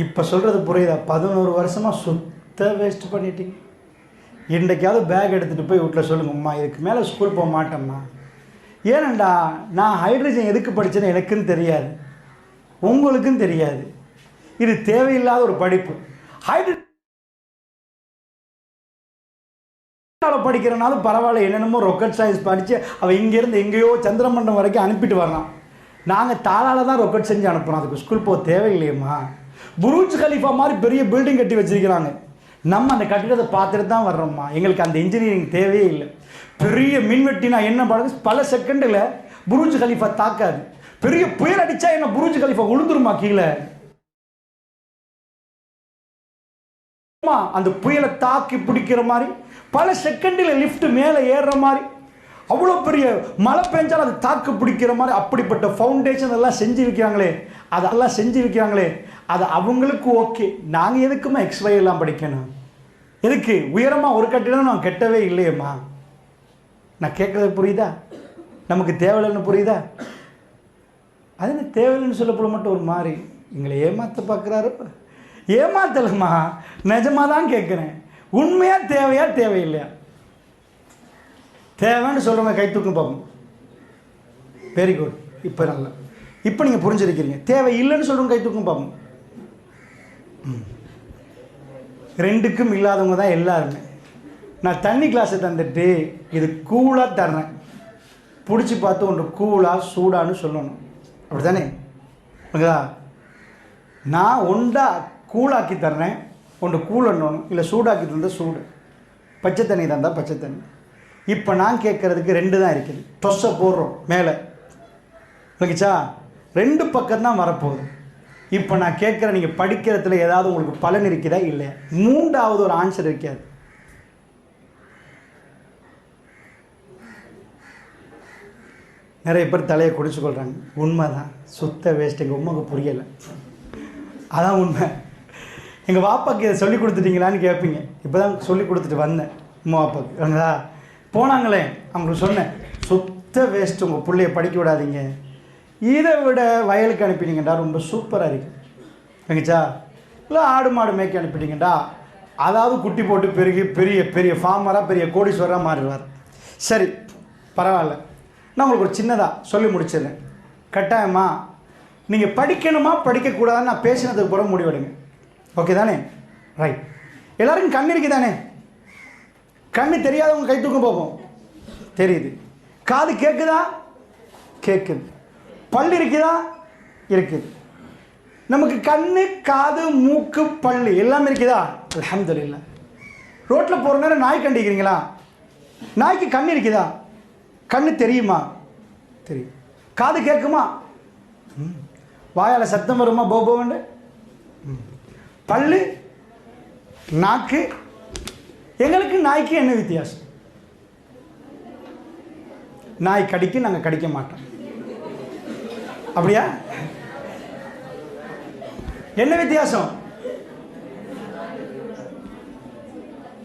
இப்போ சொல்கிறது புரியுதா? பதினோரு வருஷமாக சுத்த வேஸ்ட் பண்ணிட்டீங்க. இன்றைக்காவது பேக் எடுத்துகிட்டு போய் வீட்டில் சொல்லுங்கம்மா இதுக்கு மேலே ஸ்கூல் போக மாட்டேம்மா. ஏனண்டா நான் ஹைட்ரஜன் எதுக்கு படித்தேன்னு எனக்குன்னு தெரியாது. உங்களுக்கும் தெரியாது. இது தேவையில்லாத ஒரு படிப்பு. ஹைட்ரஜன் படிக்கிறனாலும் பரவாயில்ல என்னென்னமோ ரொக்கெட் சயின்ஸ் படித்து அவள் இங்கேருந்து எங்கேயோ சந்திரமண்டம் வரைக்கும் அனுப்பிட்டு வரலாம். நாங்கள் தாளால் தான் ரொக்கெட் செஞ்சு அனுப்புகிறோம் அதுக்கு ஸ்கூல் போக தேவையில்லையம்மா. புரூஜ் கலீஃபா மாதிரி பெரிய பில்டிங் கட்டி வச்சிருக்கிறாங்க. நம்ம அந்த கட்டிடத்தை பார்த்துட்டு தான் வர்றோம்மா. எங்களுக்கு அந்த இன்ஜினியரிங் தேவையே இல்லை. பெரிய மின்வெட்டினா என்ன பண்ணுது பல செகண்டில் புரூஜ் கலீஃபா தாக்காது. பெரிய புயல் அடித்தா என்ன புரூஜ் கலீஃபா உளுந்துருமா கீழே? அந்த புயலை தாக்கி பிடிக்கிற மாதிரி பல செகண்டில் லிஃப்ட் மேலே ஏறுற மாதிரி அவ்வளோ பெரிய மழை பெஞ்சாலும் அது தாக்கு பிடிக்கிற மாதிரி அப்படிப்பட்ட ஃபவுண்டேஷன் எல்லாம் செஞ்சு வைக்கிறாங்களே அதெல்லாம் செஞ்சு வைக்கிறாங்களே அது அவங்களுக்கு ஓகே. நாங்கள் எதுக்குமா எக்ஸ்வை எல்லாம் படிக்கணும்? எதுக்கு? உயரமாக ஒரு கட்டிடம் நான் கெட்டவே இல்லையேம்மா. நான் கேட்குறது புரியுதா? நமக்கு தேவையில்லைன்னு புரியுதா? அது என்ன தேவையில்லைன்னு சொல்லப்பட மட்டும் ஒரு மாதிரி. எங்களை ஏமாத்த பார்க்குறாரு. ஏமாத்தலம்மா. நிஜமாக தான் கேட்குறேன். உண்மையாக தேவையா தேவையில்லையா? தேவைன்னு சொல்கிறவங்க கை தூக்கம் பார்ப்போம் வெரி குட் இப்போ நல்லா. இப்போ நீங்கள் புரிஞ்சிருக்கிறீங்க. தேவை இல்லைன்னு சொல்கிறவங்க கை தூக்கம் பார்ப்போம் ரெண்டுக்கும் இல்லாதவங்க தான் எல்லாருமே. நான் தண்ணி கிளாஸை தந்துட்டு இது கூலாக தர்றேன். பிடிச்சி பார்த்து ஒன்று கூலாக சூடான்னு சொல்லணும். அப்படி தானே ஓகேதா நான் ஒண்டா கூழாக்கி தர்றேன். ஒன்று கூழணும் இல்லை சூடாக்கி தந்தால் சூடு. பச்சை தண்ணி தந்தால் பச்சை தண்ணி. இப்போ நான் கேட்குறதுக்கு ரெண்டு தான் இருக்குது. தொசை போடுறோம் மேலே. ஓகேச்சா ரெண்டு பக்கம் தான் வரப்போகுது. இப்போ நான் கேட்குற நீங்கள் படிக்கிறதுல ஏதாவது உங்களுக்கு பலன் இருக்குதா இல்லை மூன்றாவது ஒரு ஆன்சர் இருக்காது. நிறைய பேர் தலையை குடிச்சு கொள்கிறாங்க உண்மை தான் சுத்த வேஸ்ட் எங்கள் உண்மைக்கு புரியலை. அதான் உண்மை. எங்கள் வாப்பாக்கு இதை சொல்லி கொடுத்துட்டீங்களான்னு கேட்பீங்க இப்போ தான் சொல்லி கொடுத்துட்டு வந்தேன். உமா வாப்பாக்கு. அவங்களா போனாங்களே. அவங்களுக்கு சொன்னேன். சுத்த வேஸ்ட் உங்கள் பிள்ளைய படிக்க விடாதீங்க. இதை விட வயலுக்கு அனுப்பினீங்கடா ரொம்ப சூப்பராக இருக்குது எங்கச்சா? இல்லை ஆடு மாடு மேய்க்க அனுப்பிட்டீங்கடா அதாவது குட்டி போட்டு பெருகி பெரிய பெரிய ஃபார்மராக பெரிய கோடீஸ்வரராக மாறிடுவார். சரி பரவாயில்ல. நான் உங்களுக்கு ஒரு சின்னதாக சொல்லி முடிச்சிடுறேன். கட்டாயமா நீங்கள் படிக்கணுமா படிக்கக்கூடாதுன்னு நான் பேசினதுக்கு கூட முடிவெடுங்க. ஓகே தானே? ரைட் எல்லாருக்கும் கண் இருக்கு தானே? கண்ணு தெரியாதவங்க கை தூக்கம் பார்ப்போம் தெரியுது. காது கேட்குதா கேட்குது பல் இருக்குதா? இருக்குது நமக்கு கண்ணு காது மூக்கு பல் எல்லாமே இருக்குதா? அல்ஹம்துலில்லாஹ் ரோட்டில் போகிற நேரம் நாய் கண்டிக்கிறீங்களா? நாய்க்கு கண் இருக்குதா? கண் தெரியுமா? தெரியும். காது கேட்குமா? ம். சத்தம் வருமா? போபோன்னு பல்லு நாக்கு எங்களுக்கு நாய்க்கு என்ன வித்தியாசம்? நாய் கடிக்கு நாங்கள் கடிக்க மாட்டோம். அப்படியா? என்ன வித்தியாசம்?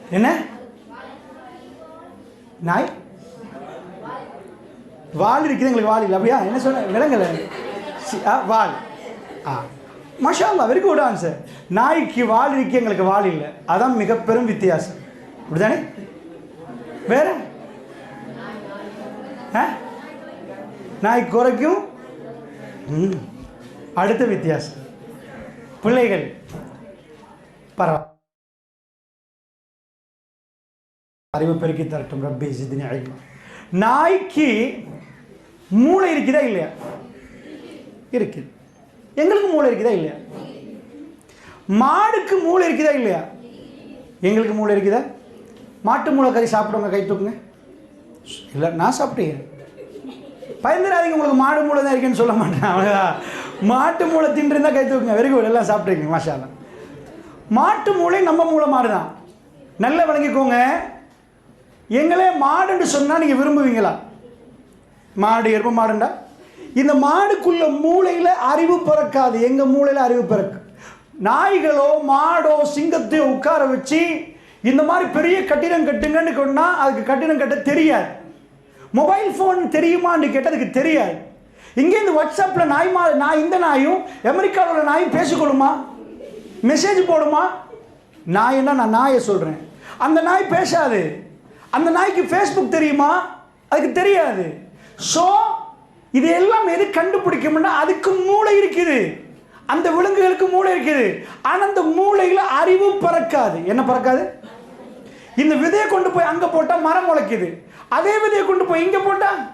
என்ன? நாய்? வால் இருக்குது எங்களுக்கு வால் இல்லை. அப்படியா? என்ன சொன்ன? விலங்கல ஆ, வால். ஆ. மஷா அல்லா வெரி குட் ஆன்சர் நாய்க்கு வால் இருக்கு எங்களுக்கு வால் இல்லை. அதான் மிக பெரும் வித்தியாசம். அப்படிதானே வேற? ஆ? நாய் குறைக்கும் அடுத்த வித்தியாசம். பிள்ளைகள். பரவாயில்ல அறிவு பெருக்கி தரட்டும் ரப்பி சித்தினி அழிமா நாய்க்கு மூளை இருக்குதா இல்லையா? இருக்குது எங்களுக்கு மூளை இருக்குதா இல்லையா? மாடுக்கு மூளை இருக்குதா இல்லையா? எங்களுக்கு மூளை இருக்குதா? மாட்டு மூளை கறி சாப்பிடுங்க கை தூக்குங்க. இல்லை நான் சாப்பிட்டேன் பயந்துடாதீங்க உங்களுக்கு மாடு மூளை தான் இருக்குன்னு சொல்ல மாட்டேன் அவ்வளோதான் மாட்டு மூளை தின்றுருந்தா கை தூக்குங்க வெரி குட் எல்லாம் சாப்பிட்ருக்கீங்க மாஷா மாட்டு மூளை நம்ம மூளை மாடு தான் நல்லா விளங்கிக்கோங்க. எங்களே மாடுன்னு சொன்னால் நீங்கள் விரும்புவீங்களா? மாடு எரும மாடுண்டா? இந்த மாடுக்குள்ள மூளையில் அறிவு பிறக்காது. எங்கள் மூளையில் அறிவு பிறக்கு? நாய்களோ மாடோ சிங்கத்தையோ உட்கார வச்சு இந்த மாதிரி பெரிய கட்டிடம் கட்டுங்கன்னு சொன்னால் அதுக்கு கட்டிடம் கட்ட தெரியாது. மொபைல் ஃபோன் தெரியுமான்னு கேட்டால் அதுக்கு தெரியாது. இங்கே இந்த வாட்ஸ்அப்பில் நாய் மா நான் இந்த நாயும் அமெரிக்காவில் உள்ள நாயும் பேசிக்கொள்ளுமா? மெசேஜ் போடுமா? நாயன்னா நான் நாயை சொல்கிறேன் அந்த நாய் பேசாது. அந்த நாய்க்கு ஃபேஸ்புக் தெரியுமா? அதுக்கு தெரியாது. ஸோ இது எல்லாம் எது கண்டுபிடிக்கும்னா அதுக்கு மூளை இருக்குது. அந்த விலங்குகளுக்கு மூளை இருக்குது. ஆனால் அந்த மூளையில் அறிவு பறக்காது. என்ன பறக்காது? இந்த விதையை கொண்டு போய் அங்கே போட்டால் மரம் முளைக்குது. அதே விதையை கொண்டு போய் இங்கே போட்டா?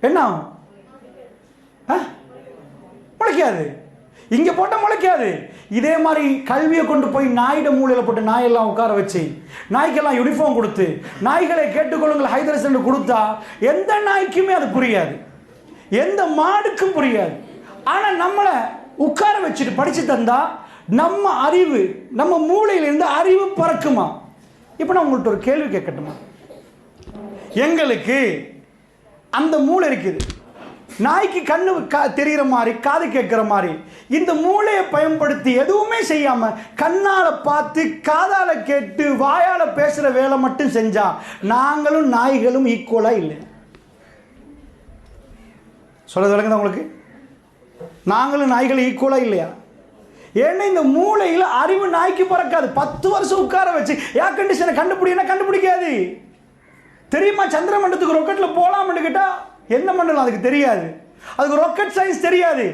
என்ன? ஆ? முளைக்காது. இங்கே போட்டால் முளைக்காது. இதே மாதிரி கல்வியை கொண்டு போய் நாயிட மூலையில் போட்டு நாயெல்லாம் உட்கார வச்சு நாய்க்கெல்லாம் யூனிஃபார்ம் கொடுத்து நாய்களை கேட்டுக்கொள்ளுங்கள் ஹைதரசன் கொடுத்தா எந்த நாய்க்குமே அது புரியாது. எந்த மாடுக்கும் புரியாது. ஆனால் நம்மளை உட்கார வச்சுட்டு படித்து தந்தா நம்ம அறிவு நம்ம மூளையிலிருந்து அறிவு பறக்குமா? இப்போ நான் உங்கள்கிட்ட ஒரு கேள்வி கேட்கட்டுமா? எங்களுக்கு அந்த மூளை இருக்குது. நாய்க்கு கண்ணு கா தெரிகிற மாதிரி காது கேட்குற மாதிரி இந்த மூளையை பயன்படுத்தி எதுவுமே செய்யாமல் கண்ணால் பார்த்து காதால் கேட்டு வாயால் பேசுகிற வேலை மட்டும் செஞ்சால் நாங்களும் நாய்களும் ஈக்குவலாக இல்லை. சொல்ல விளங்குதா உங்களுக்கு? நாங்களும் நாய்கள் ஈக்குவலாக இல்லையா? ஏன்னா இந்த மூளையில் அறிவு நாய்க்கு பறக்காது. பத்து வருஷம் உட்கார வச்சு ஏர் கண்டிஷனை கண்டுபிடினா கண்டுபிடிக்காது. தெரியுமா சந்திர மண்டலத்துக்கு ராக்கெட்டில் போகலாம்னு கேட்டால் எந்த மண்டலம்? அதுக்கு தெரியாது. அதுக்கு ராக்கெட் சயின்ஸ் தெரியாது.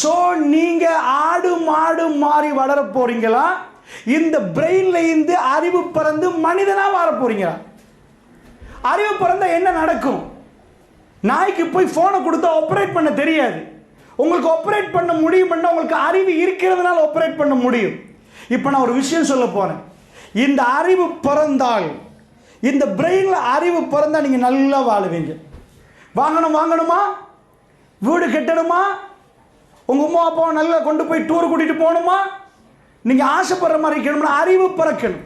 ஸோ நீங்கள் ஆடு மாடு மாறி வளர போகிறீங்களா இந்த பிரெயின்ல இருந்து அறிவு பறந்து மனிதனாக வர போகிறீங்களா அறிவு பிறந்தால் என்ன நடக்கும்? நாய்க்கு போய் ஃபோனை கொடுத்தா ஆப்ரேட் பண்ண தெரியாது. உங்களுக்கு ஆப்ரேட் பண்ண முடியும்னா உங்களுக்கு அறிவு இருக்கிறதுனால ஆப்ரேட் பண்ண முடியும். இப்போ நான் ஒரு விஷயம் சொல்ல போகிறேன் இந்த அறிவு பிறந்தால் இந்த பிரெயினில் அறிவு பிறந்தால் நீங்கள் நல்லா வாழுவீங்க. வாங்கணும் வாங்கணுமா? வீடு கட்டணுமா? உங்கள் அம்மா அப்பாவை நல்லா கொண்டு போய் டூர் கூட்டிகிட்டு போகணுமா? நீங்கள் ஆசைப்படுற மாதிரி இருக்கணும்னா அறிவு பிறக்கணும்.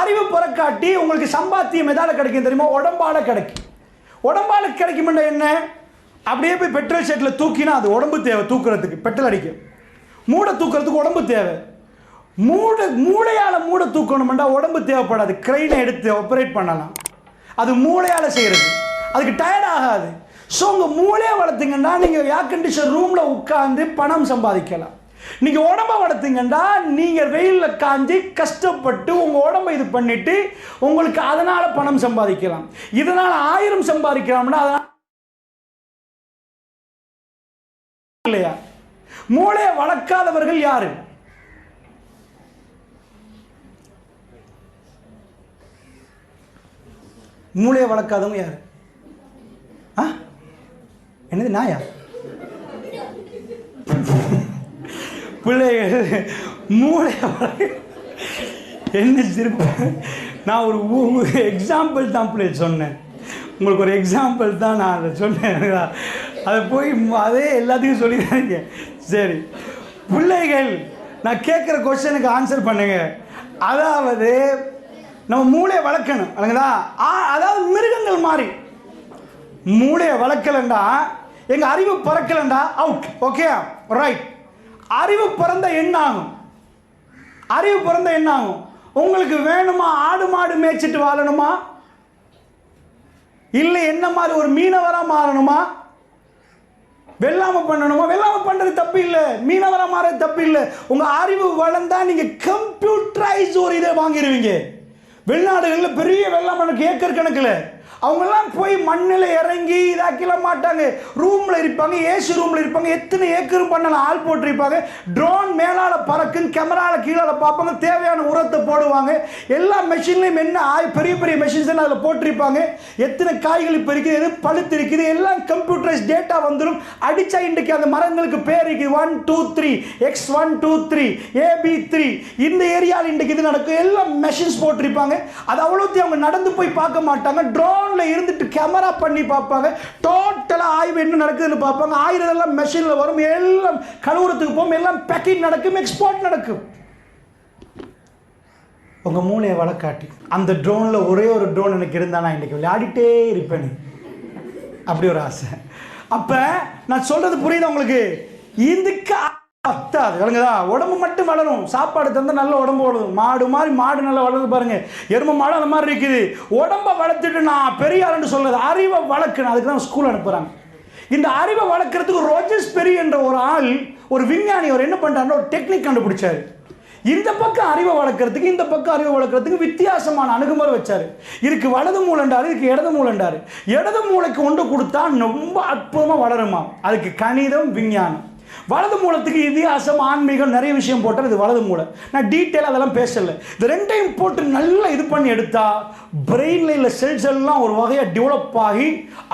அறிவு பிறக்காட்டி உங்களுக்கு சம்பாத்தியம் எதால் கிடைக்கும் தெரியுமா? உடம்பால் கிடைக்கும். உடம்பால் கிடைக்கும்னா என்ன? அப்படியே போய் பெட்ரோல் ஷெட்டில் தூக்கினா அது உடம்பு தேவை தூக்குறதுக்கு. பெட்ரோல் அடிக்கும். மூடை தூக்குறதுக்கு உடம்பு தேவை. மூட மூளையால் மூடை தூக்கணும்னா உடம்பு தேவைப்படாது. கிரெயினை எடுத்து ஆப்ரேட் பண்ணலாம். அது மூளையால் செய்கிறது அதுக்கு டயர்ட் ஆகாது. ஸோ உங்கள் மூளையை வளர்த்துங்கன்னா நீங்கள் ஏர் கண்டிஷன் ரூமில் உட்காந்து பணம் சம்பாதிக்கலாம். நீங்கள் உடம்ப வளர்த்துங்கன்னா நீங்கள் வெயிலில் காஞ்சி கஷ்டப்பட்டு உங்கள் உடம்பை இது பண்ணிவிட்டு உங்களுக்கு அதனால் பணம் சம்பாதிக்கலாம். இதனால் ஆயிரம் சம்பாதிக்கலாம்னா அதனால் மூளையை வளர்க்காதவர்கள் யாரு? மூளையை வளர்க்காதவங்க யாரு? ஆ? என்னது நாயா? பிள்ளைகள் மூளை வளர்க்க- என்ன சிரிப்பு? நான் ஒரு எக்ஸாம்பிள் தான் பிள்ளை சொன்னேன். உங்களுக்கு ஒரு எக்ஸாம்பிள் தான் நான் அதை சொன்னேன். அதை போய் அதே எல்லாத்துக்கும் சொல்லிடுறாங்க. சரி. பிள்ளைகள் நான் கேட்குற கொஸ்டனுக்கு ஆன்சர் பண்ணுங்க. அதாவது நம்ம மூளையை வளர்க்கணும் இல்லைங்களா? ஆ- அதாவது மிருகங்கள் மாதிரி. மூளையை வளர்க்கலண்டா எங்க அறிவு பறக்கலண்டா? அவுட் ஓகே ரைட் அறிவு பிறந்த என்ன ஆகும் அறிவு பிறந்த என்ன ஆகும் உங்களுக்கு வேணுமா ஆடு மாடு மேய்ச்சிட்டு வாழணுமா? இல்லை என்ன மாதிரி ஒரு மீனவராக மாறணுமா? வெள்ளாம பண்ணணுமா? வெள்ளாம பண்றது தப்பு இல்லை மீனவரா மாறது தப்பு இல்லை உங்க அறிவு வளர்ந்தா நீங்க கம்ப்யூட்டரைஸ் ஒரு இதை வாங்கிடுவீங்க. வெளிநாடுகளில் பெரிய வெள்ளாமனுக்கு ஏக்கர் கணக்கில். அவங்கெல்லாம் போய் மண்ணில் இறங்கி இதாக்கில மாட்டாங்க. ரூமில் இருப்பாங்க ஏசி ரூமில் இருப்பாங்க எத்தனை ஏக்கரும் பண்ணலாம் ஆள் போட்டிருப்பாங்க. ட்ரோன் மேலால் பறக்கும் கேமராவில் கீழே பார்ப்பாங்க தேவையான உரத்தை போடுவாங்க. எல்லா மெஷின்லையும் என்ன ஆய் பெரிய பெரிய மெஷின்ஸ் அதில் போட்டிருப்பாங்க. எத்தனை காய்கள் இப்போ இருக்குது எது பழுத்து இருக்குது எல்லாம் கம்ப்யூட்டரைஸ் டேட்டா வந்துடும் அடித்தா இன்றைக்கு அந்த மரங்களுக்கு பேர் இருக்குது. One two three X one two three AB three இந்த ஏரியாவில் இன்றைக்கு இது நடக்கும். எல்லாம் மெஷின்ஸ் போட்டிருப்பாங்க. அது அவ்வளோத்தையும் அவங்க நடந்து போய் பார்க்க மாட்டாங்க. ட்ரோன் ட்ரோனில் இருந்துட்டு கேமரா பண்ணி பார்ப்பாங்க. டோட்டலாக ஆய்வு என்ன நடக்குதுன்னு பார்ப்பாங்க. ஆயிரம் எல்லாம் மெஷினில் வரும். எல்லாம் கழுவுறதுக்கு போகும். எல்லாம் பேக்கிங் நடக்கும். எக்ஸ்போர்ட் நடக்கும். உங்கள் மூளையை வழக்காட்டி அந்த ட்ரோனில் ஒரே ஒரு ட்ரோன் எனக்கு இருந்தால் நான் இன்றைக்கி விளையாடிட்டே இருப்பேன். அப்படி ஒரு ஆசை. அப்போ நான் சொல்கிறது புரியுது உங்களுக்கு? இதுக்கு பத்தாது. விளங்குதா? உடம்பு மட்டும் வளரும். சாப்பாடு தந்தால் நல்ல உடம்பு வளரும். மாடு மாதிரி மாடு நல்லா வளருது பாருங்க. எருமை மாடு அந்த மாதிரி இருக்குது. உடம்ப வளர்த்துட்டு நான் பெரிய ஆளுன்னு சொல்றது அறிவை வளர்க்கணும். அதுக்கு தான் ஸ்கூல் அனுப்புகிறாங்க இந்த அறிவை வளர்க்குறதுக்கு ரோஜர்ஸ் பெரி என்ற ஒரு ஆள் ஒரு விஞ்ஞானி அவர் என்ன பண்ணிட்டாருன்னா ஒரு டெக்னிக் கண்டுபிடிச்சாரு. இந்த பக்கம் அறிவை வளர்க்குறதுக்கு இந்த பக்கம் அறிவை வளர்க்கறதுக்கு வித்தியாசமான அணுகுமுறை வச்சார். இதுக்கு வலது மூலண்டாரு இதுக்கு இடது மூலண்டாரு இடது மூளைக்கு கொண்டு கொடுத்தா ரொம்ப அற்புதமாக வளருமா? அதுக்கு கணிதம் விஞ்ஞானம். வலது மூலத்துக்கு இதிகாசம் ஆன்மீகம் நிறைய விஷயம் போட்டால் இது வலது மூலம். நான் டீட்டெயில் அதெல்லாம் பேசலை. இது ரெண்டையும் போட்டு நல்லா இது பண்ணி எடுத்தா பிரெயினில் இல்லை செல்ஸ் எல்லாம் ஒரு வகையாக டெவலப் ஆகி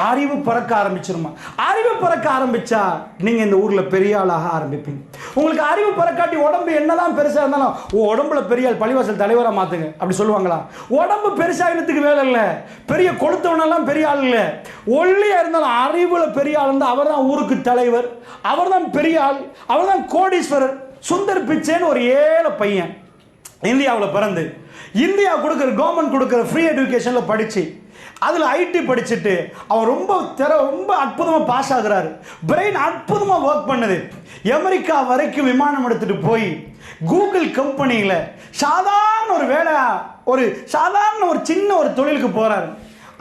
அறிவு பறக்க ஆரம்பிச்சிருமா? அறிவு பறக்க ஆரம்பிச்சா நீங்கள் இந்த ஊரில் பெரிய ஆளாக ஆரம்பிப்பீங்க. உங்களுக்கு அறிவு பறக்காட்டி உடம்பு என்னதான் பெருசாக இருந்தாலும் ஓ உடம்புல பெரிய ஆள் பள்ளிவாசல் தலைவராக மாற்றுங்க அப்படி சொல்லுவாங்களா? உடம்பு பெருசாகினத்துக்கு வேலை இல்லை. பெரிய கொளுத்தவனெல்லாம் பெரிய ஆள் இல்லை. ஒல்லியாக இருந்தாலும் அறிவில் பெரிய ஆள் இருந்தால் அவர் தான் ஊருக்கு தலைவர். அவர் தான் பெரிய ஆள் அவர் தான் கோடீஸ்வரர் சுந்தர் பிச்சைன்னு ஒரு ஏழை பையன். இந்தியாவில் பிறந்து இந்தியா கொடுக்குற கவர்மெண்ட் கொடுக்குற ஃப்ரீ எஜுகேஷனில் படித்து அதில் ஐடி படிச்சுட்டு அவர் ரொம்ப திற ரொம்ப அற்புதமாக பாஸ் ஆகுறாரு. பிரெயின் அற்புதமாக ஒர்க் பண்ணுது. அமெரிக்கா வரைக்கும் விமானம் எடுத்துகிட்டு போய் கூகுள் கம்பெனியில் சாதாரண ஒரு வேலை ஒரு சாதாரண ஒரு சின்ன ஒரு தொழிலுக்கு போகிறாரு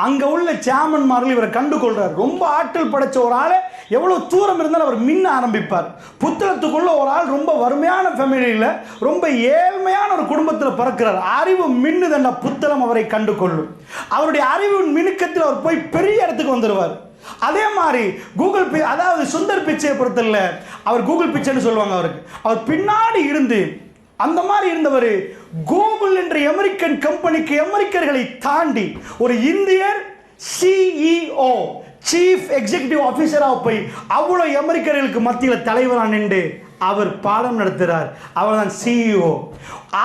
அங்கே உள்ள சேர்மன்மார்கள் இவரை கண்டுகொள்கிறார் ரொம்ப ஆற்றல் படைச்ச ஒரு ஆளை எவ்வளோ தூரம் இருந்தாலும் அவர் மின்ன ஆரம்பிப்பார். புத்தகத்துக்குள்ளே ஒரு ஆள் ரொம்ப வறுமையான ஃபேமிலியில் ரொம்ப ஏழ்மையான ஒரு குடும்பத்தில் பிறக்கிறார். அறிவு மின்னுதண்ட புத்தகம் அவரை கண்டு கொள்ளும். அவருடைய அறிவின் மினுக்கத்தில் அவர் போய் பெரிய இடத்துக்கு வந்துடுவார் அதே மாதிரி கூகுள் பி அதாவது சுந்தர் பிச்சையை பொறுத்தல அவர் கூகுள் பிச்சைன்னு சொல்லுவாங்க அவருக்கு. அவர் பின்னாடி இருந்து அந்த மாதிரி இருந்தவர் கூகுள் என்ற அமெரிக்கன் கம்பெனிக்கு அமெரிக்கர்களை தாண்டி ஒரு இந்தியர் சிஇஓ சீஃப் எக்ஸிகியூட்டிவ் ஆஃபீஸராக போய் அவ்வளோ அமெரிக்கர்களுக்கு மத்தியில் தலைவராக நின்று அவர் பாடம் நடத்துகிறார் அவர் தான் சிஇஓ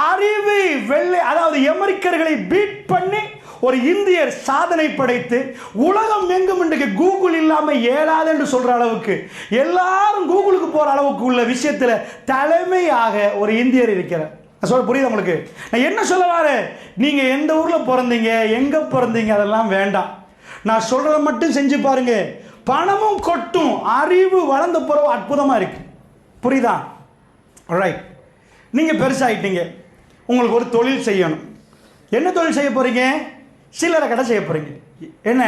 அறிவை வெள்ளை அதாவது அமெரிக்கர்களை பீட் பண்ணி ஒரு இந்தியர் சாதனை படைத்து உலகம் எங்கும் இன்றைக்கு கூகுள் இல்லாமல் ஏழாது என்று சொல்கிற அளவுக்கு எல்லாரும் கூகுளுக்கு போகிற அளவுக்கு உள்ள விஷயத்தில் தலைமையாக ஒரு இந்தியர் இருக்கிறார். நான் சொல்ல புரியுது உங்களுக்கு? நான் என்ன சொல்ல வரேன்? நீங்கள் எந்த ஊரில் பிறந்தீங்க எங்கே பிறந்தீங்க அதெல்லாம் வேண்டாம். நான் சொல்கிறத மட்டும் செஞ்சு பாருங்க. பணமும் கொட்டும் அறிவு வளர்ந்த பிறகு அற்புதமாக இருக்கு. புரியுதா? ரைட் நீங்கள் பெருசாகிட்டீங்க உங்களுக்கு ஒரு தொழில் செய்யணும். என்ன தொழில் செய்ய போகிறீங்க சில்லறை கடை செய்ய போகிறீங்க என்ன?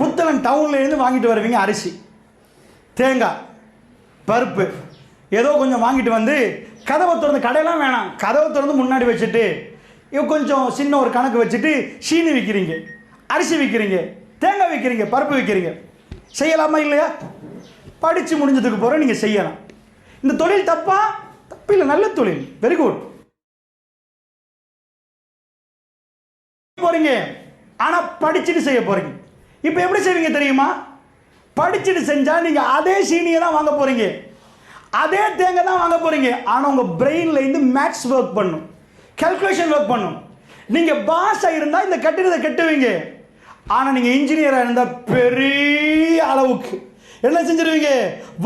புத்தளம் டவுன்லேருந்து வாங்கிட்டு வருவீங்க அரிசி. தேங்காய் பருப்பு. ஏதோ கொஞ்சம் வாங்கிட்டு வந்து கதவை திறந்து கடையெல்லாம் வேணாம். கதவை திறந்து முன்னாடி வச்சுட்டு கொஞ்சம் சின்ன ஒரு கணக்கு வச்சுட்டு சீனி விற்கிறீங்க அரிசி விற்கிறீங்க தேங்காய் விற்கிறீங்க பருப்பு விற்கிறீங்க செய்யலாமா இல்லையா? படித்து முடிஞ்சதுக்கு போகிற நீங்கள் செய்யலாம். இந்த தொழில் தப்பா? தப்பு இல்லை நல்ல தொழில். வெரி குட் போறீங்க. ஆனால் படிச்சுட்டு செய்ய போறீங்க. இப்போ எப்படி செய்வீங்க தெரியுமா? படிச்சுட்டு செஞ்சா நீங்க அதே சீனியை தான் வாங்க போறீங்க. அதே தேங்காய் தான் வாங்க போறீங்க. ஆனால் உங்க பிரெயின்ல இருந்து மேக்ஸ் ஒர்க் பண்ணும். கல்குலேஷன் ஒர்க் பண்ணும். நீங்க பாஸ் இருந்தா இந்த கட்டிடத்தை கட்டுவீங்க. ஆனால் நீங்கள் இன்ஜினியராக இருந்தால் பெரிய அளவுக்கு. என்ன செஞ்சிருவீங்க?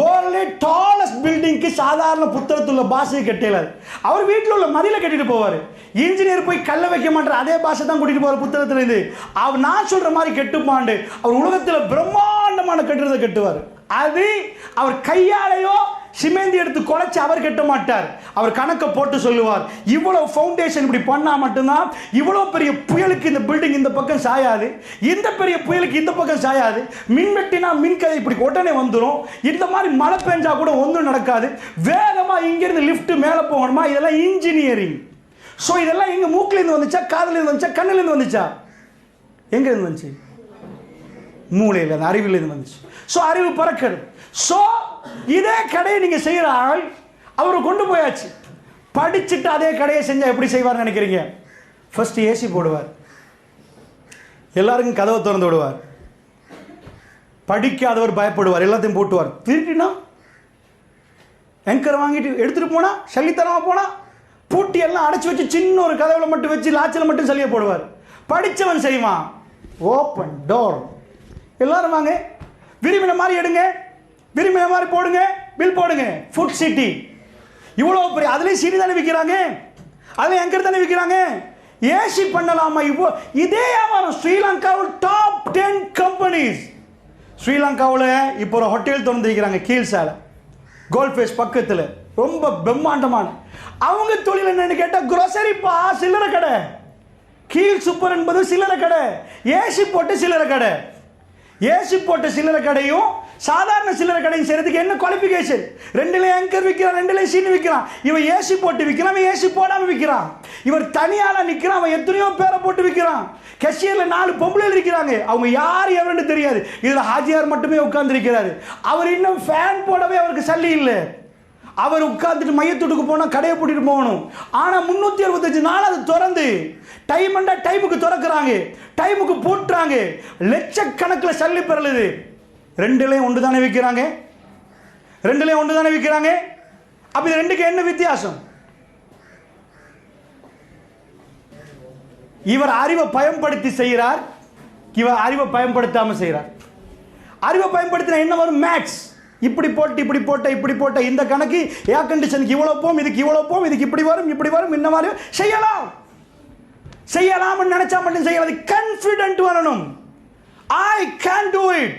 வேர்ல்டு டாலஸ்ட் பில்டிங்க்கு சாதாரண புத்தகத்தில் உள்ள பாஷையை கட்டியலார் அவர் வீட்டில் உள்ள மதியில் கட்டிட்டு போவார். இன்ஜினியர் போய் கல்ல வைக்க மாட்டார் அதே பாஷை தான் கூட்டிகிட்டு போவார் புத்தகத்துலேருந்து அவர் நான் சொல்கிற மாதிரி கெட்டுப்பாண்டு அவர் உலகத்தில் பிரம்மாண்டமான கட்டுறதை கட்டுவார். அது அவர் கையாலேயோ சிமேந்தி எடுத்து குலைச்சு அவர் கட்ட மாட்டார். அவர் கணக்கை போட்டு சொல்லுவார். இவ்வளோ ஃபவுண்டேஷன் இப்படி பண்ணால் மட்டும்தான் இவ்வளோ பெரிய புயலுக்கு இந்த பில்டிங் இந்த பக்கம் சாயாது. இந்த பெரிய புயலுக்கு இந்த பக்கம் சாயாது. மின் வெட்டினா மின்கதை இப்படி உடனே வந்துடும் இந்த மாதிரி மழை பெஞ்சா கூட ஒன்றும் நடக்காது. வேகமாக இங்கேருந்து லிஃப்ட் மேலே போகணுமா? இதெல்லாம் இன்ஜினியரிங் ஸோ இதெல்லாம் எங்கள் மூக்கிலேருந்து வந்துச்சா? காதுல இருந்து வந்துச்சா? கண்ணுலேருந்து வந்துச்சா? எங்கேருந்து வந்துச்சு? மூளையில் அந்த அறிவில் இருந்து வந்துச்சு. ஸோ அறிவு பறக்கிறது. ஸோ இதே கடையை நீங்கள் செய்கிற ஆள் அவரை கொண்டு போயாச்சு. படிச்சுட்டு அதே கடையை செஞ்சால் எப்படி செய்வார்னு நினைக்கிறீங்க? ஃபர்ஸ்ட் ஏசி போடுவார். எல்லாருக்கும் கதவை திறந்து விடுவார். படிக்காதவர் பயப்படுவார். எல்லாத்தையும் போட்டுவார். திருட்டினா எங்கர் வாங்கிட்டு எடுத்துகிட்டு போனால் சளித்தனமாக போனால் பூட்டி எல்லாம் அடைச்சி வச்சு சின்ன ஒரு கதவுல மட்டும் வச்சு லாச்சில் மட்டும் சளியை போடுவார். படித்தவன் செய்வான். ஓப்பன் டோர் எல்லாரும் வாங்க. விரும்பின மாதிரி எடுங்க. விரும்பின மாதிரி போடுங்க. பில் போடுங்க. ஃபுட் சிட்டி இவ்வளோ பெரிய அதுலேயும் சீனி தானே விற்கிறாங்க அதில் எங்கர் தானே விற்கிறாங்க ஏசி பண்ணலாமா? இவ்வளோ இதே வியாபாரம். ஸ்ரீலங்காவில் டாப் டென் கம்பெனிஸ் ஸ்ரீலங்காவில் இப்போ ஒரு ஹோட்டல் திறந்துருக்கிறாங்க கீழ் சாலை. கோல்ஃபேஸ் பக்கத்தில். ரொம்ப பிரம்மாண்டமான. அவங்க தொழில் என்னன்னு கேட்டால் குரோசரிப்பா பா சில்லறை கடை. கீழ் சூப்பர் என்பது சில்லறை கடை. ஏசி போட்டு சில்லறை கடை. ஏசி போட்ட சில்லறை கடையும் சாதாரண சில்லறை கடையும் செய்யறதுக்கு என்ன குவாலிஃபிகேஷன் ரெண்டுல ஏங்கர் விற்கிறான் ரெண்டுல சீனு விற்கிறான் இவன் ஏசி போட்டு விற்கிறான் அவன் ஏசி போடாமல் விற்கிறான் இவர் தனியால் நிற்கிறான் அவன் எத்தனையோ பேரை போட்டு விற்கிறான் கெஷியர்ல நாலு பொம்பளை இருக்கிறாங்க. அவங்க யார் எவருன்னு தெரியாது. இதில் ஹாஜியார் மட்டுமே உட்கார்ந்துருக்கிறாரு. அவர் இன்னும் ஃபேன் போடவே அவருக்கு சல்லி இல்லை. அவர் உட்கார்ந்துட்டு மையத்துட்டுக்கு போனால் கடையை பூட்டிட்டு போகணும். ஆனால் முந்நூற்றி அறுபத்தஞ்சு நாள் அது திறந்து. டைம் அண்டா டைமுக்கு திறக்கிறாங்க. டைமுக்கு பூட்டுறாங்க. லட்சக்கணக்கில் சல்லி பெறலுது. ரெண்டுலேயும் ஒன்று தானே விற்கிறாங்க? ரெண்டுலேயும் ஒன்று தானே விற்கிறாங்க? அப்போ இது ரெண்டுக்கு என்ன வித்தியாசம்? இவர் அறிவை பயன்படுத்தி செய்கிறார். இவர் அறிவை பயன்படுத்தாமல் செய்கிறார். அறிவை பயன்படுத்தினா என்ன வரும்? மேக்ஸ் இப்படி போட்டு இப்படி போட்ட இப்படி போட்ட இந்த கணக்கு ஏர் கண்டிஷனுக்கு இவ்வளோ போம் இதுக்கு இவ்வளோ போம் இதுக்கு இப்படி வரும் இப்படி வரும் இந்த மாதிரி செய்யலாம். செய்யலாம்னு நினைச்சா மட்டும் செய்யாது கன்ஃபிடென்ட் வரணும். ஐ கேன் டூ இட்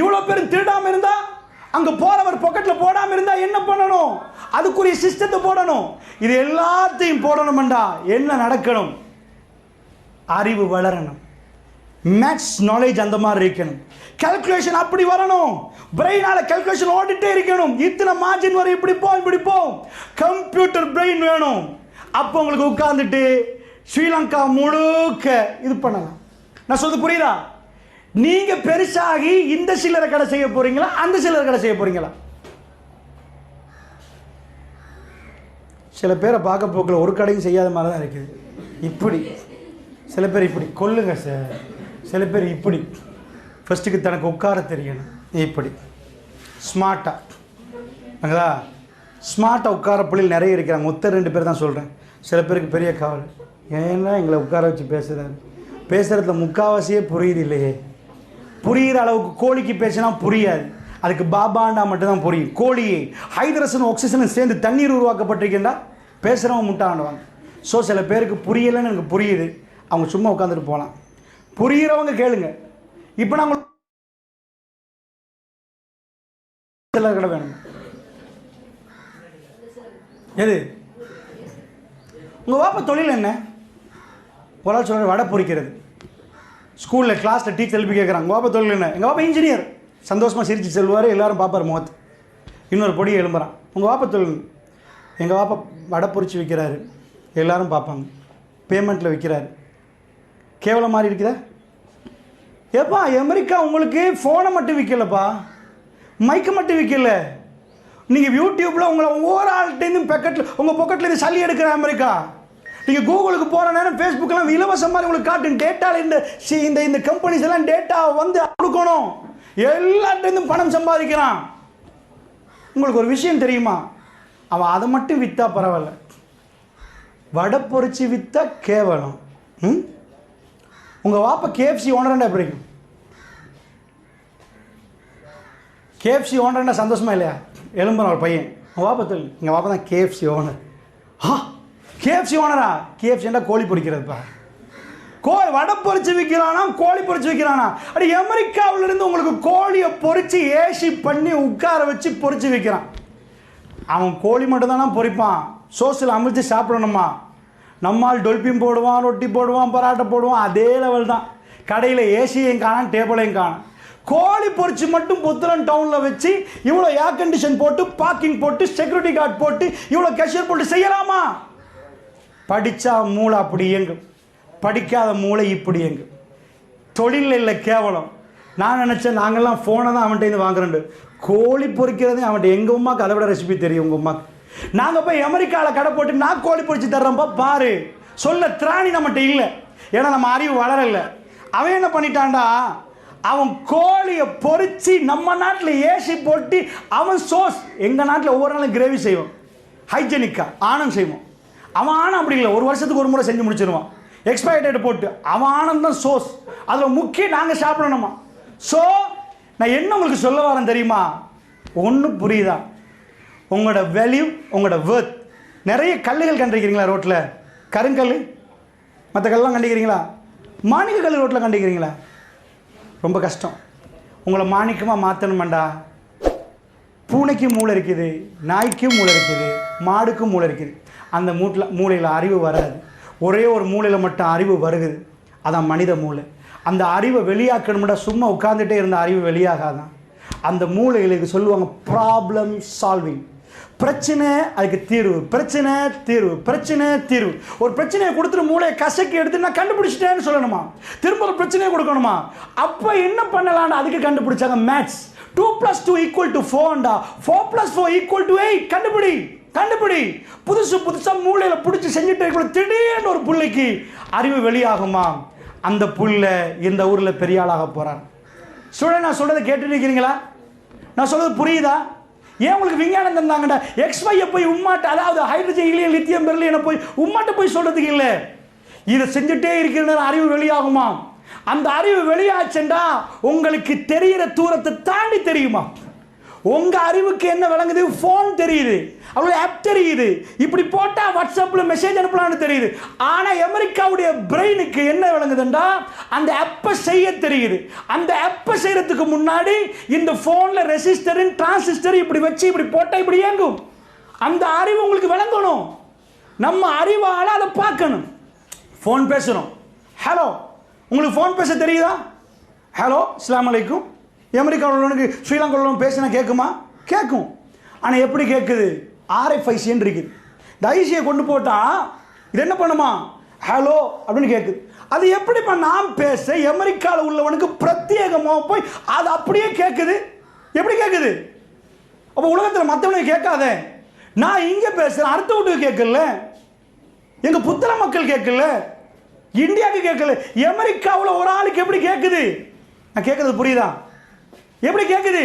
இவ்வளோ பேரும் திருடாம இருந்தா அங்க போறவர் பாக்கெட்ல போடாம இருந்தா என்ன பண்ணணும்? அதுக்குரிய சிஸ்டத்தை போடணும். இது எல்லாத்தையும் போடணும்டா என்ன நடக்கணும்? அறிவு வளரணும். மேத்ஸ் நாலேஜ் அந்த மாதிரி இருக்கணும். கல்குலேஷன் அப்படி வரணும். பிரெயினால கல்குலேஷன் ஓடிட்டே இருக்கணும். இத்தனை மார்ஜின் வரை இப்படி போ இப்படி போ கம்ப்யூட்டர் பிரெயின் வேணும். அப்போ உங்களுக்கு உட்கார்ந்துட்டு ஸ்ரீலங்கா முழுக்க இது பண்ணலாம். நான் சொல்றது புரியுதா? நீங்க பெருசாகி இந்த சில்லரை கடை செய்ய போறீங்களா? அந்த சில்லரை கடை செய்ய போறீங்களா? சில பேரை பார்க்க போக்கில் ஒரு கடையும் செய்யாத மாதிரி தான் இருக்குது. இப்படி. சில பேர் இப்படி. கொல்லுங்க சார் சில பேர் இப்படி. ஃபஸ்ட்டுக்கு தனக்கு உட்கார தெரியணும். இப்படி. ஸ்மார்ட்டாக ஸ்மார்ட்டாக உட்கார பிள்ளைகள் நிறைய இருக்கிறாங்க. ஒத்தர் ரெண்டு பேர் தான் சொல்கிறேன் சில பேருக்கு பெரிய கவலை. ஏன்னா எங்களை உட்கார வச்சு பேசுகிறாரு பேசுகிறதுல முக்காவாசியே புரியுது இல்லையே. புரிகிற அளவுக்கு கோழிக்கு பேசினா புரியாது. அதுக்கு பாபாண்டா மட்டும்தான் புரியும். கோழியை ஹைதரசன் ஆக்சிஜனும் சேர்ந்து தண்ணீர் உருவாக்கப்பட்டிருக்கின்றா? பேசுகிறவங்க முட்டாண்டுவாங்க ஸோ சில பேருக்கு புரியலைன்னு எனக்கு புரியுது. அவங்க சும்மா உட்காந்துட்டு போகலாம். புரிகிறவங்க கேளுங்கள் இப்போ நாங்கள் சில கடை வேணும். எது? உங்கள் வாப்பா தொழில் என்ன? ஒரு சொல்கிற வடை பொறிக்கிறது. ஸ்கூலில் கிளாஸில் டீச்சர் எழுப்பி கேட்குறாங்க உங்கள் பாப்பா தொழில் என்ன? எங்கள் பாப்பா இன்ஜினியர் சந்தோஷமாக சிரித்து செல்வார் எல்லாரும் பார்ப்பார் முகத்து. இன்னொரு பொடி எழும்புறான். உங்கள் பாப்பா தொழில் எங்கள் பாப்பா வடை பொறிச்சு விற்கிறாரு எல்லாரும் பார்ப்பாங்க பேமெண்ட்டில் விற்கிறாரு கேவலம் மாதிரி இருக்குதா? ஏப்பா அமெரிக்கா உங்களுக்கு ஃபோனை மட்டும் விற்கலப்பா மைக்கை மட்டும் விற்கல நீங்கள் யூடியூப்பில் உங்களை ஒவ்வொரு ஆள்கிட்டேருந்து பெக்கெட்டில் உங்கள் பொக்கெட்லேருந்து சளி எடுக்கிற அமெரிக்கா. நீங்கள் கூகுளுக்கு போகிற நேரம் ஃபேஸ்புக்கெல்லாம் இலவசம் மாதிரி உங்களுக்கு காட்டும். டேட்டாவில் இந்த சி- இந்த இந்த கம்பெனிஸ் எல்லாம் டேட்டா வந்து கொடுக்கணும். எல்லார்ட்டேருந்தும் பணம் சம்பாதிக்கிறான். உங்களுக்கு ஒரு விஷயம் தெரியுமா? அவன் அதை மட்டும் விற்றா பரவாயில்ல. வடை பொறிச்சி விற்றா கேவலம். ம்? உங்கள் வாப்பா கேஎஃப்சி ஓனரண்டா எப்படி இருக்கும் கேஎஃப்சி ஓனர்னா சந்தோஷமா இல்லையா? எலும்புறான் ஒரு பையன். உங்கள் வாப்பா சொல்லு எங்கள் வாப்பா தான் கேஎஃப்சி ஓனர் ஆ? கேஎஃப்சி ஓனரா கேஎஃப்சின்னா கோழி பிடிக்கிறதுப்பா கோழி வடை பொறிச்சு விற்கிறானா கோழி பொறிச்சு விற்கிறானா அப்படி அமெரிக்காவிலிருந்து உங்களுக்கு கோழியை பொறிச்சு ஏசி பண்ணி உட்கார வச்சு பொறிச்சு விற்கிறான் அவன் கோழி மட்டும் தானே பொரிப்பான் சோசில் அமைச்சு சாப்பிடணுமா? நம்மால் டொல்பியும் போடுவான் ரொட்டி போடுவான் பராட்டை போடுவான் அதே லெவல் தான். கடையில் ஏசியையும் காணும் டேபிளையும் காணும். கோழி பொறிச்சு மட்டும் புத்திரன் டவுனில் வச்சு இவ்வளோ ஏர் கண்டிஷன் போட்டு பார்க்கிங் போட்டு செக்யூரிட்டி கார்டு போட்டு இவ்வளோ கேஷியர் போட்டு செய்யலாமா? படித்தா மூளை அப்படி இயங்கும். படிக்காத மூளை இப்படி இயங்கும். தொழில் இல்லை கேவலம். நான் நினச்சேன் நாங்கள்லாம் ஃபோனை தான் அவன்கிட்ட இருந்து கோழி பொறிக்கிறதே அவன்கிட்ட எங்கள் உமாக்கு அதை விட ரெசிபி தெரியும் உங்கள் உமாக்கு. நாங்கள் போய் அமெரிக்காவில் கடை போட்டு நான் கோழி பொறிச்சு தர்றோம்ப்பா பாரு. சொல்ல திராணி நம்மகிட்ட இல்லை. ஏன்னா நம்ம அறிவு வளரலை. அவன் என்ன பண்ணிட்டான்டா? அவன் கோழியை பொறிச்சு நம்ம நாட்டில் ஏசி போட்டு அவன் சோஸ். எங்கள் நாட்டில் ஒவ்வொரு நாளும் கிரேவி செய்வோம். ஹைஜெனிக்காக ஆனம் செய்வோம். அவன் ஆனம் அப்படி இல்லை. ஒரு வருஷத்துக்கு ஒரு முறை செஞ்சு முடிச்சிருவான். எக்ஸ்பயர் டேட் போட்டு அவன் ஆனந்தம் சோஸ். அதில் முக்கியம் நாங்கள் சாப்பிடணுமா? ஸோ நான் என்ன உங்களுக்கு சொல்ல வரேன் தெரியுமா? ஒன்றும் புரியுதா? உங்களோட வேல்யூ உங்களோட வேர்த் நிறைய கல்லுகள் கண்டிருக்கிறீங்களா ரோட்டில் கருங்கல் மற்ற கல்லாம் கண்டிக்கிறீங்களா மாணிக்க கல் ரோட்டில் கண்டிக்கிறீங்களா ரொம்ப கஷ்டம். உங்களை மாணிக்கமாக மாற்றணுமாண்டா பூனைக்கும் மூளை இருக்குது நாய்க்கும் மூளை இருக்குது மாடுக்கும் மூளை இருக்குது. அந்த மூட்டில் மூளையில் அறிவு வராது. ஒரே ஒரு மூளையில் மட்டும் அறிவு வருகுது அதான் மனித மூளை. அந்த அறிவை வெளியாக்கணும்டா சும்மா உட்காந்துட்டே இருந்த அறிவு வெளியாகாதான். அந்த மூளைகளுக்கு சொல்லுவாங்க ப்ராப்ளம் சால்விங் பிரச்சனை அதுக்கு தீர்வு. பிரச்சனை தீர்வு. பிரச்சனை தீர்வு. ஒரு பிரச்சனையை கொடுத்துட்டு மூளையை கசக்கி எடுத்து நான் கண்டுபிடிச்சிட்டேன்னு சொல்லணுமா? திரும்ப ஒரு பிரச்சனையை கொடுக்கணுமா? அப்போ என்ன பண்ணலாம்னு அதுக்கு கண்டுபிடிச்சாங்க maths two plus two equal to ஃபோர்ண்டா four plus four equal to eight கண்டுபிடி. கண்டுபிடி. புதுசு புதுசாக மூளையில் பிடிச்சி செஞ்சுட்டு இருக்கணும் திடீர்னு ஒரு புள்ளைக்கு அறிவு வெளியாகுமா? அந்த புள்ள இந்த ஊரில் பெரிய ஆளாக போகிறான் சூழல் நான் சொல்கிறத கேட்டுட்டு இருக்கிறீங்களா? நான் சொல்கிறது புரியுதா? ஏன் உங்களுக்கு விஞ்ஞானம் தந்தாங்கடா? எக்ஸ்வையை போய் உம்மாட்ட அதாவது ஹைட்ரஜன் இல்லையே லித்தியம் பெர்லியனை போய் உம்மாட்ட போய் சொல்கிறதுக்கு இல்லை. இதை செஞ்சுட்டே இருக்கிற அறிவு வெளியாகுமா? அந்த அறிவு வெளியாச்சுண்டா உங்களுக்கு தெரியிற தூரத்தை தாண்டி தெரியுமா? உங்க அறிவுக்கு என்ன விளங்குது? ஃபோன் தெரியுது. அவ்வளோ ஆப் தெரியுது. இப்படி போட்டா வாட்ஸ்அப்ல மெசேஜ் அனுப்பலாம்னு தெரியுது. ஆனா அமெரிக்காவுடைய பிரெயினுக்கு என்ன விளங்குதுண்டா? அந்த ஆப்பை செய்ய தெரியுது. அந்த ஆப்பை செய்யறதுக்கு முன்னாடி இந்த ஃபோனில் ரெசிஸ்டரின் டிரான்சிஸ்டர் இப்படி வச்சு இப்படி போட்டா இப்படி இயங்கும். அந்த அறிவு உங்களுக்கு விளங்கணும். நம்ம அறிவால் அதை பார்க்கணும். ஃபோன் பேசுகிறோம் ஹலோ உங்களுக்கு ஃபோன் பேச தெரியுதா? ஹலோ அஸ்ஸலாமு அலைக்கும் அமெரிக்காவில் உள்ளவனுக்கு ஸ்ரீலங்காவில் உள்ளவன் பேசினா கேட்குமா கேட்கும் ஆனால் எப்படி கேட்குது ஆர்எஃப்ஐசின்னு இருக்குது. இந்த ஐசியை கொண்டு போட்டால் இது என்ன பண்ணுமா? ஹலோ அப்படின்னு கேட்குது அது எப்படிப்பா நான் பேச அமெரிக்காவில் உள்ளவனுக்கு பிரத்யேகமாக போய் அது அப்படியே கேட்குது எப்படி கேட்குது அப்போ உலகத்தில் மற்றவனுக்கு கேட்காத. நான் இங்கே பேசுகிறேன் அடுத்த வீட்டுக்கு கேட்கல. எங்கள் புத்திர மக்கள் கேட்கல. இந்தியாவுக்கு கேட்கல. அமெரிக்காவில் ஒரு ஆளுக்கு எப்படி கேட்குது நான் கேட்குறது புரியுதா? எப்படி கேட்குது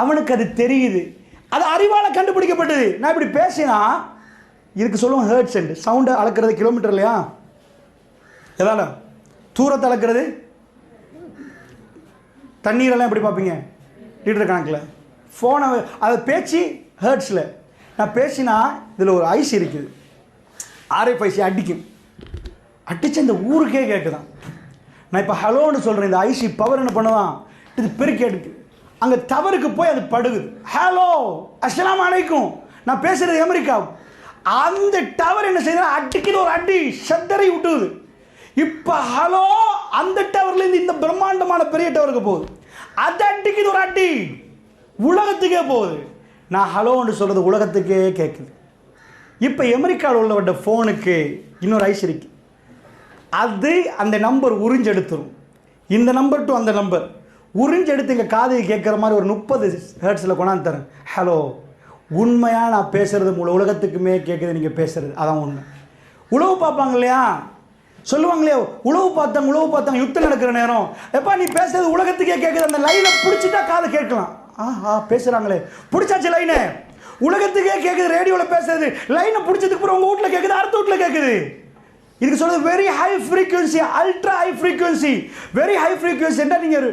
அவனுக்கு அது தெரியுது. அது அறிவால் கண்டுபிடிக்கப்பட்டது. நான் இப்படி பேசினா இதுக்கு சொல்லுவோம் ஹேர்ட் சென்ட் சவுண்டை அளக்கிறது கிலோமீட்டர் இல்லையா? எதால? தூரத்தை அளக்கிறது? தண்ணீரெல்லாம் எப்படி பார்ப்பீங்க? லிட்டர் கணக்கில். ஃபோனை அதை பேச்சு ஹேர்ட்ஸில் நான் பேசினா இதில் ஒரு ஐஸ் இருக்குது. ஆர்எஃப்ஐசி அடிக்கும். அடிச்சு இந்த ஊருக்கே கேட்குதான் நான் இப்போ ஹலோன்னு சொல்கிறேன் இந்த ஐசி பவர் என்ன பண்ணுவான்? இது பெருக்கி எடுக்கு அங்கே தவறுக்கு போய் அது படுகுது. ஹலோ அஸ்லாம் அலைக்கும் நான் பேசுகிறது அமெரிக்கா அந்த டவர் என்ன செய்யுது அடிக்குது ஒரு அடி செத்தரை விட்டுது இப்போ ஹலோ அந்த டவர்லேருந்து இந்த பிரம்மாண்டமான பெரிய டவருக்கு போகுது. அது அடிக்குது ஒரு அடி. உலகத்துக்கே போகுது. நான் ஹலோன்னு சொல்கிறது உலகத்துக்கே கேட்குது இப்போ அமெரிக்காவில் உள்ளவட்ட ஃபோனுக்கு இன்னொரு ஐஸ் இருக்கு. அது அந்த நம்பர் உறிஞ்செடுத்துரும். இந்த நம்பர் டு அந்த நம்பர் உறிஞ்செடுத்து எங்கள் காதையை கேட்குற மாதிரி ஒரு முப்பது ஹேர்ட்ஸில் கொண்டாந்து தரேன். ஹலோ உண்மையாக நான் பேசுகிறது முழு உலகத்துக்குமே கேட்குது நீங்கள் பேசுகிறது அதான் உண்மை. உழவு பார்ப்பாங்க இல்லையா? சொல்லுவாங்க இல்லையா உழவு பார்த்தாங்க உழவு பார்த்தாங்க யுத்தம் நடக்கிற நேரம். எப்பா நீ பேசுறது உலகத்துக்கே கேட்குது. அந்த லைனை பிடிச்சிட்டா காதை கேட்கலாம். ஆஹா பேசுகிறாங்களே பிடிச்சாச்சு லைனை உலகத்துக்கே கேட்குது ரேடியோவில் பேசுறது. லைனை பிடிச்சதுக்கு அப்புறம் உங்கள் வீட்டில் கேட்குது அடுத்த வீட்டில் கேட்குது. இதுக்கு சொல்றது very high frequency ultra high frequency very high frequency என்றால் நீங்கள்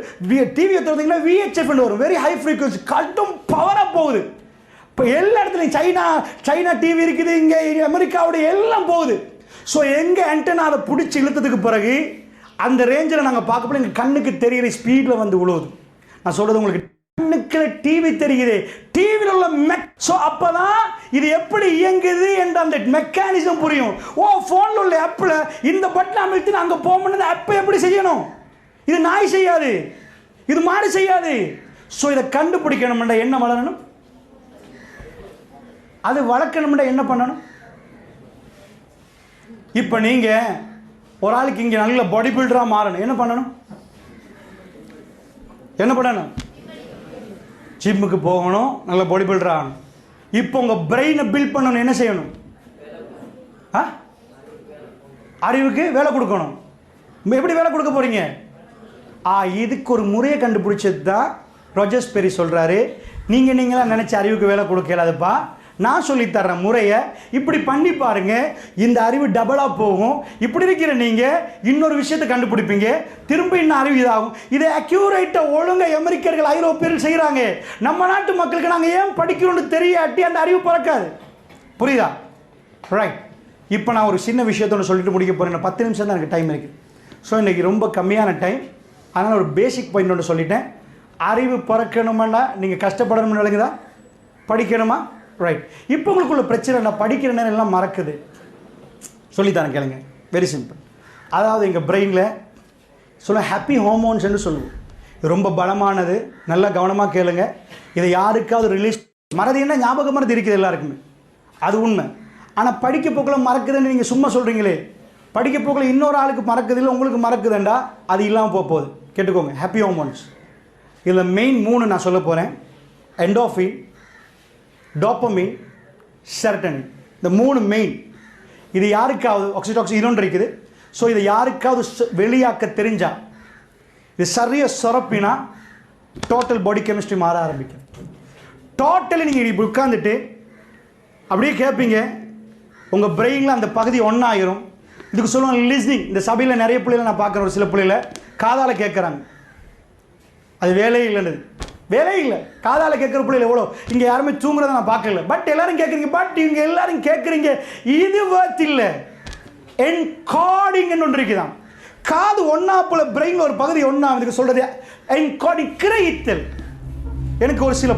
டிவியை திறந்தீங்கன்னா விஹெச்எஃப் வரும். வெரி ஹை ஃப்ரீக்வன்சி கட்டும் பவராக போகுது. இப்போ எல்லா இடத்துலையும் சைனா சைனா டிவி இருக்குது இங்கே அமெரிக்காவுடைய எல்லாம் போகுது. ஸோ எங்கள் ஆண்டனா அதை பிடிச்சி இழுத்ததுக்கு பிறகு அந்த ரேஞ்சில் நாங்கள் பார்க்கப்போ எங்கள் கண்ணுக்கு தெரிகிற ஸ்பீடில் வந்து உழுவுது. நான் சொல்கிறது உங்களுக்கு கண்ணுக்கு டிவி தெரியுது. டிவியில் உள்ள மெக் ஸோ அப்பதான் இது எப்படி இயங்குது என்ற அந்த மெக்கானிசம் புரியும். ஓ ஃபோனில் உள்ள ஆப்பில் இந்த பட்டன் அமைத்து அங்கே போகணும்னு அப்போ எப்படி செய்யணும்? இது நாய் செய்யாது. இது மாடு செய்யாது. ஸோ இதை கண்டுபிடிக்கணும்டா. என்ன வளரணும்? அது வளர்க்கணும்டா. என்ன பண்ணணும்? இப்போ நீங்கள் ஒரு ஆளுக்கு இங்கே நல்ல பாடி பில்டராக மாறணும். என்ன பண்ணணும்? என்ன பண்ணணும்? ஜிம்முக்கு போகணும் நல்ல பாடி பில்டர் ஆகணும். இப்போ உங்கள் பிரெயினை பில்ட் பண்ணணும் என்ன செய்யணும்? ஆ? அறிவுக்கு வேலை கொடுக்கணும். எப்படி வேலை கொடுக்க போகிறீங்க ஆ இதுக்கு ஒரு முறையை கண்டுபிடிச்சது தான் ரொஜஸ் பெரி சொல்கிறாரு நீங்கள் நீங்களாம் நினச்ச அறிவுக்கு வேலை கொடுக்கலாதுப்பா நான் சொல்லித்தர்ற முறையை இப்படி பண்ணி பாருங்க. இந்த அறிவு டபுளாக போகும். இப்படி இருக்கிற நீங்கள் இன்னொரு விஷயத்தை கண்டுபிடிப்பீங்க. திரும்ப இன்னும் அறிவு இதாகும். இதை அக்யூரேட்டாக ஒழுங்காக அமெரிக்கர்கள் ஐரோப்பியர்கள் செய்கிறாங்க நம்ம நாட்டு மக்களுக்கு நாங்கள் ஏன் படிக்கிறோம்னு தெரியாட்டி அந்த அறிவு பிறக்காது? புரியுதா? ரைட் இப்போ நான் ஒரு சின்ன விஷயத்தோட சொல்லிட்டு முடிக்க போகிறேன் பத்து நிமிஷம் தான் எனக்கு டைம் இருக்குது ஸோ இன்றைக்கி ரொம்ப கம்மியான டைம் அதனால் ஒரு பேசிக் பாயிண்ட் ஒன்று சொல்லிட்டேன். அறிவு பிறக்கணுமென்னா நீங்கள் கஷ்டப்படணும்னு நினைக்குதா? படிக்கணுமா? ரைட் இப்போ உங்களுக்குள்ள பிரச்சனை நான் படிக்கிற நேரம் எல்லாம் மறக்குது. சொல்லித்தரேன் கேளுங்க. வெரி சிம்பிள் அதாவது எங்கள் பிரெயினில் சொல்ல ஹாப்பி ஹோமோன்ஸ்னு சொல்லுவோம். இது ரொம்ப பலமானது. நல்லா கவனமாக கேளுங்க. இதை யாருக்காவது ரிலீஸ் மறதி என்ன? ஞாபக மறதி இருக்குது எல்லாருக்குமே. அது உண்மை. ஆனால் படிக்க போக்கில் மறக்குதுன்னு நீங்கள் சும்மா சொல்கிறீங்களே படிக்க போக்கில் இன்னொரு ஆளுக்கு மறக்குது இல்லை உங்களுக்கு மறக்குதுண்டா? அது இல்லாமல் போக போகுது. கேட்டுக்கோங்க. ஹாப்பி ஹோமோன்ஸ் இதில் மெயின் மூணு நான் சொல்ல போகிறேன் எண்டோஃபின் டோப்பமின் செரட்டனின் இந்த மூணு மெயின் இது யாருக்காவது ஆக்சிடாக்சி இன்னொன்று இருக்குது ஸோ இதை யாருக்காவது வெளியாக்க தெரிஞ்சால் இது சரியாக சுரப்பினா டோட்டல் பாடி கெமிஸ்ட்ரி மாற ஆரம்பிக்கும். டோட்டலி நீங்கள் இப்படி உட்காந்துட்டு அப்படியே கேட்பீங்க உங்கள் பிரெயினில் அந்த பகுதி ஒன்றாயிரும் இதுக்கு சொல்லுவாங்க லிஸ்னிங் இந்த சபையில் நிறைய பிள்ளைகளை நான் பார்க்குறேன். ஒரு சில பிள்ளைகளை காதால் கேட்குறாங்க அது வேலையே இல்லைன்னு வேலையே இல்லை. காதால் கேட்குற பிள்ளைகள் எவ்வளோ? இங்கே யாருமே தூங்குறத நான் பார்க்கல. பட் எல்லாரும் கேட்குறீங்க. பட் இவங்க எல்லாரும் கேட்குறீங்க. இது worth இல்லை. என்கார்டிங் ஒன்று இருக்குதான் காது ஒன்றா போல பிரெயின் ஒரு பகுதி ஒன்றா இதுக்கு சொல்றது என்கார்டிங் கிரகித்தல் எனக்கு ஒரு சில